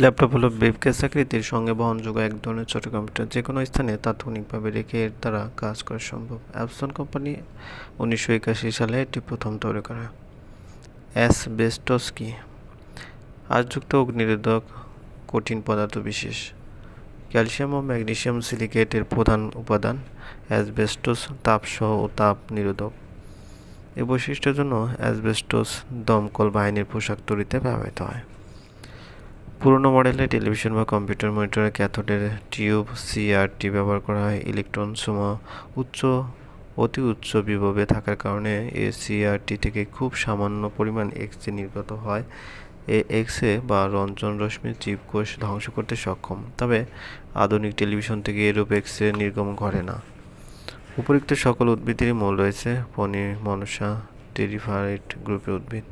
Laptop হলো briefcase আকৃতির সঙ্গে বহনযোগ্য এক ধরনের ছোট কম্পিউটার। যে কোনো স্থানে তাৎক্ষণিকভাবে রেখে এর দ্বারা কাজ করা সম্ভব। অ্যাপসন কোম্পানি উনিশশো একাশি সালে এটি প্রথম তৈরি করে। অ্যাসবেস্টস কি আজযুক্ত অগ্নিরোধক কঠিন পদার্থ বিশেষ। ক্যালসিয়াম ও ম্যাগনেসিয়াম সিলিকেটের প্রধান উপাদান অ্যাসবেস্টস, তাপসহ ও তাপ নিরোধক। এ বৈশিষ্ট্যের জন্য অ্যাসবেস্টস দমকল বাহিনীর পোশাক তৈরিতে ব্যবহৃত হয়। পুরনো মডেলে টেলিভিশন বা কম্পিউটার মনিটরে ক্যাথোডের টিউব সিআরটি ব্যবহার করা হয়। ইলেকট্রন সমূহ উচ্চ, অতি উচ্চ বিভবে থাকার কারণে এ সিআরটি থেকে খুব সামান্য পরিমাণ এক্সে নির্গত হয়। এ এক্সে বা রঞ্জন রশ্মির জীবকোষ ধ্বংস করতে সক্ষম। তবে আধুনিক টেলিভিশন থেকে এরূপ এক্সে নির্গমন ঘটে না। উপরিক্ত সকল উদ্ভিদেরই মূল রয়েছে। পনির মনসা, টেরিফাইট গ্রুপের উদ্ভিদ।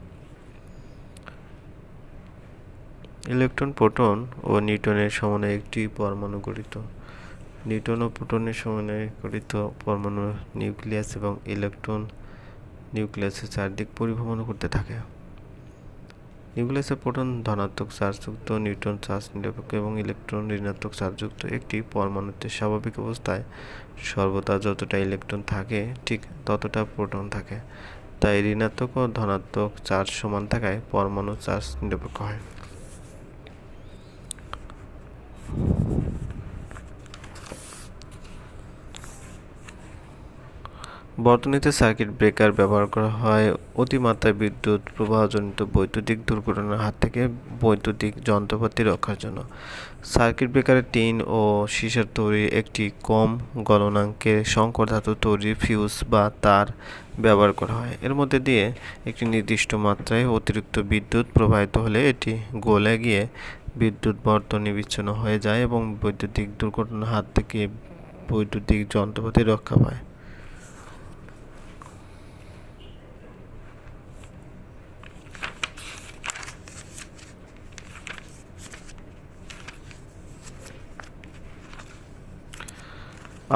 ইলেকট্রন প্রোটন ও নিউটনের সমন্বয়ে একটি পরমাণু গঠিত। নিউটন ও প্রোটনের সমন্বয়ে গঠিত পরমাণু নিউক্লিয়াস এবং ইলেকট্রন নিউক্লিয়াসের চারদিক পরিভ্রমণ করতে থাকে। নিউক্লিয়াসের প্রোটন ধনাত্মক চার্জযুক্ত, নিউট্রন চার্জ নিরপেক্ষ এবং ইলেকট্রন ঋণাত্মক চার্জযুক্ত একটি পরমাণুতে স্বাভাবিক অবস্থায় সর্বদা যতটা ইলেকট্রন থাকে, ঠিক ততটা প্রোটন থাকে। তাই ঋণাত্মক ও ধনাত্মক চার্জ সমান থাকায় পরমাণু চার্জ নিরপেক্ষ হয়। বর্তনীতে সার্কিট ব্রেকার ব্যবহার করা হয়। অতিমাত্রায় বিদ্যুৎ প্রবাহজনিত বৈদ্যুতিক দুর্ঘটনার হাত থেকে বৈদ্যুতিক যন্ত্রপাতি রক্ষার জন্য। সার্কিট ব্রেকারের টিন ও সীসার তৈরি একটি কম গলনাঙ্কের সংকর ধাতু তৈরি ফিউজ বা তার ব্যবহার করা হয়। এর মধ্যে দিয়ে একটি নির্দিষ্ট মাত্রায় অতিরিক্ত বিদ্যুৎ প্রবাহিত হলে এটি গলে গিয়ে বিদ্যুৎ বর্তনী বিচ্ছিন্ন হয়ে যায় এবং বৈদ্যুতিক দুর্ঘটনার হাত থেকে বৈদ্যুতিক যন্ত্রপাতি রক্ষা পায়।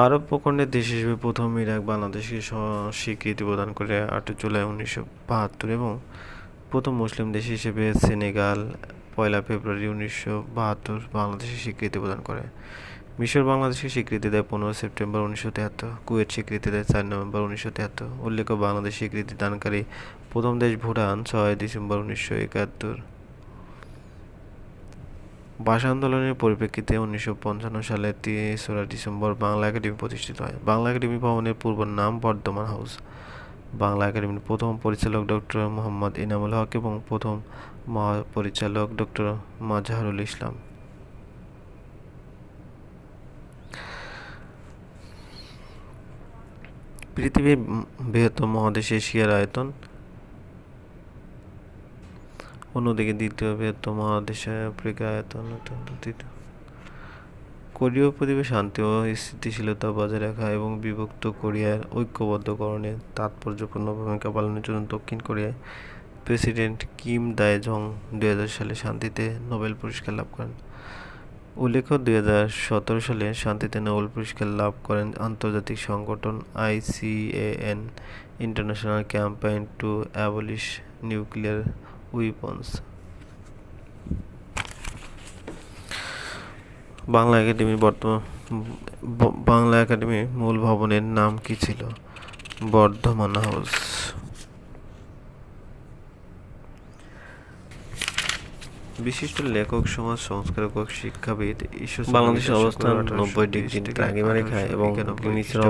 আরব উপখণ্ডের দেশ হিসেবে প্রথম ইরাক বাংলাদেশকে স্বীকৃতি প্রদান করে আট জুলাই উনিশশো বাহাত্তর এবং প্রথম মুসলিম দেশ হিসেবে সেনেগাল, পয়লা ফেব্রুয়ারি উনিশশো বাহাত্তর বাংলাদেশে স্বীকৃতি প্রদান করে। মিশর বাংলাদেশকে স্বীকৃতি দেয় পনেরো সেপ্টেম্বর উনিশশো তেহাত্তর, কুয়েত স্বীকৃতি দেয় চার নভেম্বর উনিশশো তেহাত্তর, উল্লেখ্য বাংলাদেশ স্বীকৃতি দানকারী প্রথম দেশ ভুটান, ছয় ডিসেম্বর উনিশশো একাত্তর। ভাষা আন্দোলনের পরিপ্রেক্ষিতে উনিশশো পঞ্চান্ন সালে তেসরা ডিসেম্বর বাংলা একাডেমি প্রতিষ্ঠিত হয়। বাংলা একাডেমি ভবনের পূর্ব নাম বর্ধমান হাউস। বাংলা একাডেমির প্রথম পরিচালক ডক্টর মোহাম্মদ ইনামুল হক এবং প্রথম মহাপরিচালক ডক্টর মাজহারুল ইসলাম। পৃথিবীর বৃহত্তম মহাদেশ এশিয়ার আয়তন অন্যদিকে দ্বিতীয় বৃহত্তম মহাদেশ আফ্রিকা আয়তন তৃতীয় কোরীয় উপদ্বীপে শান্তি ও স্থিতিশীলতা বজায় রাখা এবং বিভক্ত কোরিয়ার ঐক্যবদ্ধকরণে তাৎপর্যপূর্ণ ভূমিকা পালনের জন্য দক্ষিণ কোরিয়ায় প্রেসিডেন্ট কিম দায় জং দুই সালে শান্তিতে নোবেল পুরস্কার লাভ করেন। উল্লেখ্য, দুই সালে শান্তিতে নোবেল পুরস্কার লাভ করেন আন্তর্জাতিক সংগঠন ICAN international campaign to abolish nuclear weapons Bangla academy বর্তমান বাংলা একাডেমির মূল ভবনের নাম কি ছিল? বর্ধমান হাউস। বিশিষ্ট লেখক সমাজ সংস্কারক শিক্ষাবিদ বাংলাদেশের অবস্থান নব্বই ডিগ্রি দ্রাঘিমা রেখায় এবং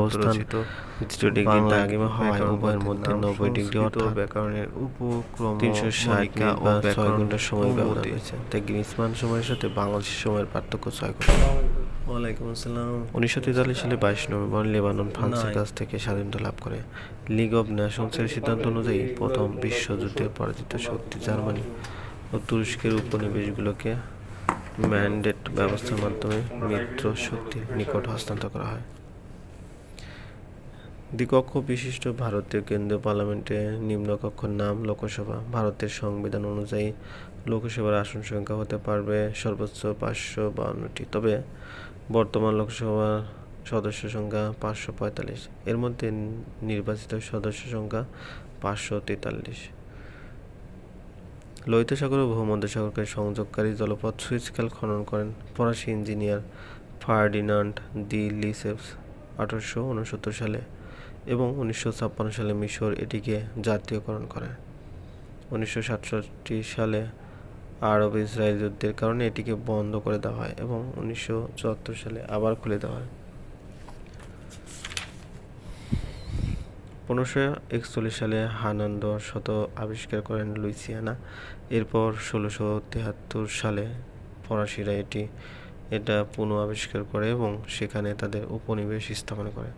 অবস্থান ডিগ্রি দ্রাঘিমা হওয়ায় উভয়ের মধ্যে নব্বই ডিগ্রি অর্থাৎ ব্যাকরণের উপক্রম তিনশো ষাট বা ছয় ঘণ্টার সময় রয়েছে তাই সময়ের সাথে বাংলাদেশের সময়ের পার্থক্য ছয় ঘণ্টা। ওয়ালাইকুম আসসালাম। উনিশশো তেতাল্লিশ সালে বাইশ নভেম্বর লেবানন ফ্রান্সের কাছ থেকে স্বাধীনতা লাভ করে। লিগ অব নেশনসের সিদ্ধান্ত অনুযায়ী প্রথম বিশ্বযুদ্ধে পরাজিত শক্তি জার্মানি। ও তুরস্কের উপনিবেশগুলোকে ম্যান্ডেট ব্যবস্থার মাধ্যমে মিত্র শক্তির নিকট হস্তান্তর করা হয়। দ্বিকক্ষ বিশিষ্ট ভারতীয় কেন্দ্রীয় পার্লামেন্টে নিম্নকক্ষর নাম লোকসভা। ভারতের সংবিধান অনুযায়ী লোকসভার আসন সংখ্যা হতে পারবে সর্বোচ্চ পাঁচশো বাউন্নটি। তবে বর্তমান লোকসভার সদস্য সংখ্যা পাঁচশো পঁয়তাল্লিশ। এর মধ্যে নির্বাচিত সদস্য সংখ্যা পাঁচশো তেতাল্লিশ। লোহিত সাগর ও ভূমধ্যসাগরকে সংযোগকারী জলপথ সুইচ খাল খনন করেন ফরাসি ইঞ্জিনিয়ার ফার্ডিনান্ড দি লিসেপস আঠারোশো উনসত্তর সালে এবং উনিশশো ছাপ্পান্ন সালে মিশর এটিকে জাতীয়করণ করে। উনিশশো সাতষট্টি সালে আরব ইসরায়েল যুদ্ধের কারণে এটিকে বন্ধ করে দেওয়া হয় এবং উনিশশো চুয়াত্তর সালে আবার খুলে দেওয়া হয়। পনেরোশো একচল্লিশ সালে হানান্দ শত আবিষ্কার করেন লুইসিয়ানা। এরপর ষোলোশো তিয়াত্তর সালে ফরাসিরা এটি, এটা পুনঃ আবিষ্কার করে এবং সেখানে তাদের উপনিবেশ স্থাপন করে।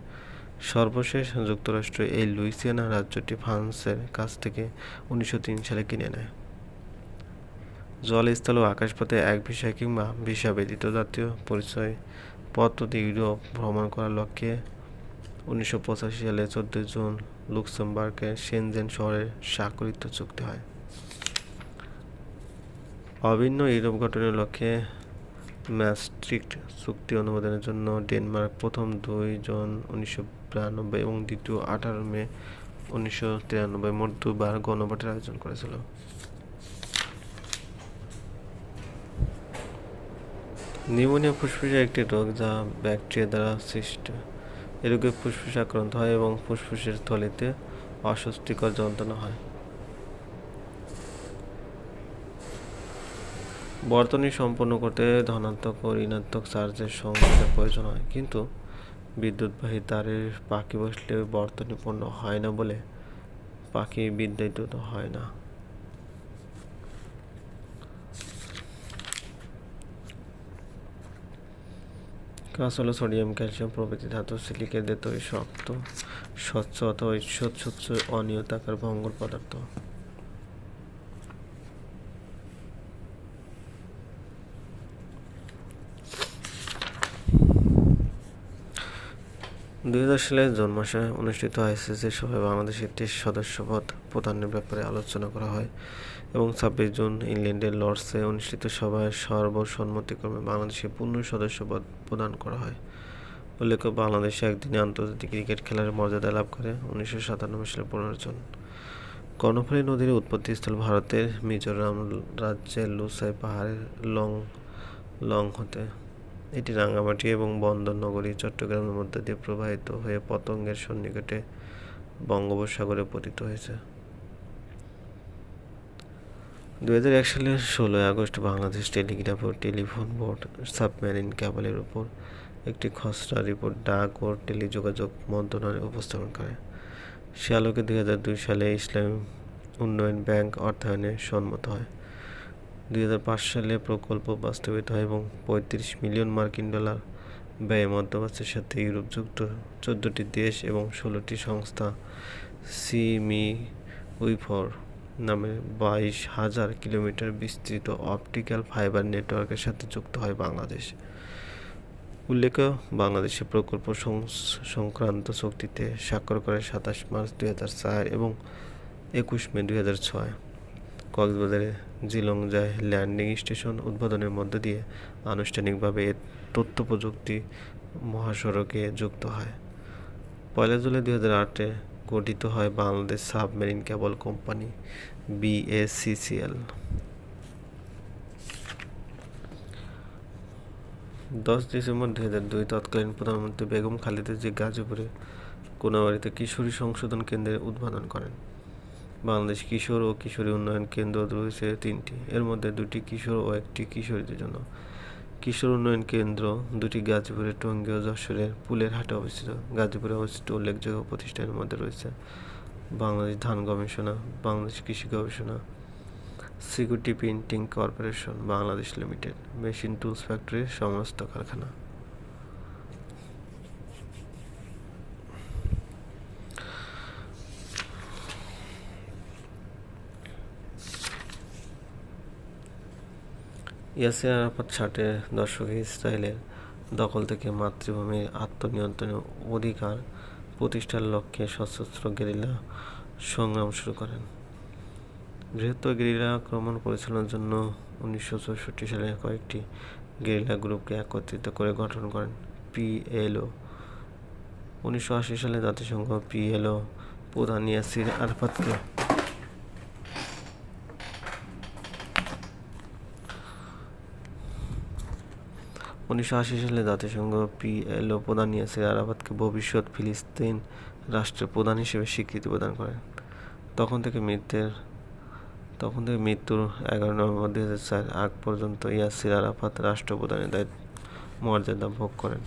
সর্বশেষ যুক্তরাষ্ট্র এই লুইসিয়ানা রাজ্যটি ফ্রান্সের কাছ থেকে উনিশশো তিন সালে কিনে নেয়। জলস্থল ও আকাশপথে এক ভিসা কিংবা ভিসা ব্যতীত জাতীয় পরিচয় পদ্ধতি ইউরোপ ভ্রমণ করার লক্ষ্যে উনিশশো পঁচাশি সালে চোদ্দই জুন লুক্সেমবার্গের সেনজেন শহরে স্বাক্ষরিত চুক্তি হয়। অভিন্ন ইউরোপ গঠনের লক্ষ্যে ম্যাস্ট্রিক্ট চুক্তি অনুমোদনের জন্য ডেনমার্ক প্রথম দুই জন উনিশশো বিরানব্বই এবং দ্বিতীয় আঠারো মে উনিশশো তিরানব্বই মোট দুবার গণভোটের আয়োজন করেছিল। নিউমোনিয়া ফুসফুসের একটি রোগ যা ব্যাকটেরিয়া দ্বারা সৃষ্ট। এ রোগে ফুসফুস আক্রান্ত হয় এবং ফুসফুসের থলিতে অস্বস্তিকর যন্ত্রণা হয়। বর্তনী সম্পন্ন করতে ধনাত্মক ও ঋণাত্মক চার্জের সংযোগের প্রয়োজন হয়, কিন্তু বিদ্যুৎবাহী তারের পাখি বসলে বর্তনী পূর্ণ হয় না বলে পাখি বিদ্যুৎ হয় না। কাজ হলো সোডিয়াম, ক্যালসিয়াম প্রভৃতি ধাতু সিলিকেটদের তৈরি শক্ত, স্বচ্ছ অথবা ঈষৎ স্বচ্ছ অনিয়তাকার ভঙ্গুর পদার্থ। দুই হাজার সালের জুন মাসে অনুষ্ঠিত আইসিসির সভায় বাংলাদেশের টেস্ট সদস্যপদ প্রদানের ব্যাপারে আলোচনা করা হয় এবং ছাব্বিশ জুন ইংল্যান্ডের লর্ডসে অনুষ্ঠিত সভায় সর্বসম্মতিক্রমে বাংলাদেশে পূর্ণ সদস্যপদ প্রদান করা হয়। উল্লেখ্য, বাংলাদেশে একদিনে আন্তর্জাতিক ক্রিকেট খেলার মর্যাদা লাভ করে উনিশশো সাতানব্বই সালে পনেরো জন। কর্ণফুলী নদীর উৎপত্তিস্থল ভারতের মিজোরাম রাজ্যের লুসাই পাহাড়ের লং লং হতে এটি রাঙ্গামাটি এবং বন্দর নগরী চট্টগ্রামের মধ্য দিয়ে প্রবাহিত হয়ে পতঙ্গের সন্নিকটে বঙ্গোপসাগরে পতিত হয়েছে। দু হাজার এক সালের ষোলোই আগস্ট বাংলাদেশ টেলিগ্রাফ ও টেলিফোন বোর্ড সাবমেরিন ক্যাবলের উপর একটি খসড়া রিপোর্ট ডাক ও টেলিযোগাযোগ মন্ত্রণালয় উপস্থাপন করে। সে আলোকে দুই হাজার দুই সালে ইসলাম উন্নয়ন ব্যাংক অর্থায়নে সম্মত হয়। দুই হাজার পাঁচ সালে প্রকল্প বাস্তবায়িত হয় এবং পঁয়ত্রিশ মিলিয়ন মার্কিন ডলার ব্যয়ে মধ্যপ্রাচ্যের সাথে ইউরোপ যুক্ত চোদ্দোটি দেশ এবং ষোলোটি সংস্থা সিমি উইফর নামে বাইশ হাজার কিলোমিটার বিস্তৃত অপটিক্যাল ফাইবার নেটওয়ার্কের সাথে যুক্ত হয় বাংলাদেশ। উল্লেখ্য বাংলাদেশে প্রকল্প সংক্রান্ত চুক্তিতে স্বাক্ষর করে সাতাশ মার্চ দুই হাজার চার এবং একুশ মে দু হাজার ছয়। হাজার জিলং যায় ল্যান্ডিং স্টেশন উদ্বোধনের মধ্য দিয়ে আনুষ্ঠানিকভাবে এ তথ্য প্রযুক্তি মহাসড়কে যুক্ত হয়। পয়লা জুলাই দুই হাজার আটে গঠিত হয় Bangladesh submarine cable company, BSCCL. দশ ডিসেম্বর দুই হাজার দুই তৎকালীন প্রধানমন্ত্রী বেগম খালেদা জিয়া গাজীপুরে কোনাবাড়িতে কিশোরী সংশোধন কেন্দ্রের উদ্বোধন করেন। বাংলাদেশ কিশোর ও কিশোরী উন্নয়ন কেন্দ্র রয়েছে তিনটি। এর মধ্যে দুটি কিশোর ও একটি কিশোরীদের জন্য। কিশোর উন্নয়ন কেন্দ্র দুটি গাজীপুরের টঙ্গী ও যশোরের পুলের হাটে অবস্থিত। গাজীপুরে অবস্থিত উল্লেখযোগ্য প্রতিষ্ঠানের মধ্যে রয়েছে বাংলাদেশ ধান গবেষণা, বাংলাদেশ কৃষি গবেষণা, security printing corporation, Bangladesh limited, machine tools ফ্যাক্টরির সমস্ত কারখানা। ইয়াসির আরাফাত ষাটের দশকে ইসরায়েলের দখল থেকে মাতৃভূমির আত্মনিয়ন্ত্রণের অধিকার প্রতিষ্ঠার লক্ষ্যে সশস্ত্র গেরিলা সংগ্রাম শুরু করেন। বৃহত্তর গেরিলা আক্রমণ পরিচালনার জন্য উনিশশো চৌষট্টি সালে কয়েকটি গেরিলা গ্রুপকে একত্রিত করে গঠন করেন পিএলও। উনিশশো আশি সালে জাতিসংঘ পিএলও প্রধান ইয়াসির আরাফাতকে উনিশশো আশি সালে জাতিসংঘ পিএলও প্রধান ইয়াসির আরাফাতকে ভবিষ্যৎ ফিলিস্তিন রাষ্ট্রের প্রধান হিসেবে স্বীকৃতি প্রদান করেন। তখন থেকে মৃত্যুর তখন থেকে মৃত্যুর এগারো নভেম্বর দু হাজার চার আগ পর্যন্ত ইয়াসির আরাফাত রাষ্ট্রপ্রধানের দায়িত্ব, মর্যাদা ভোগ করেন।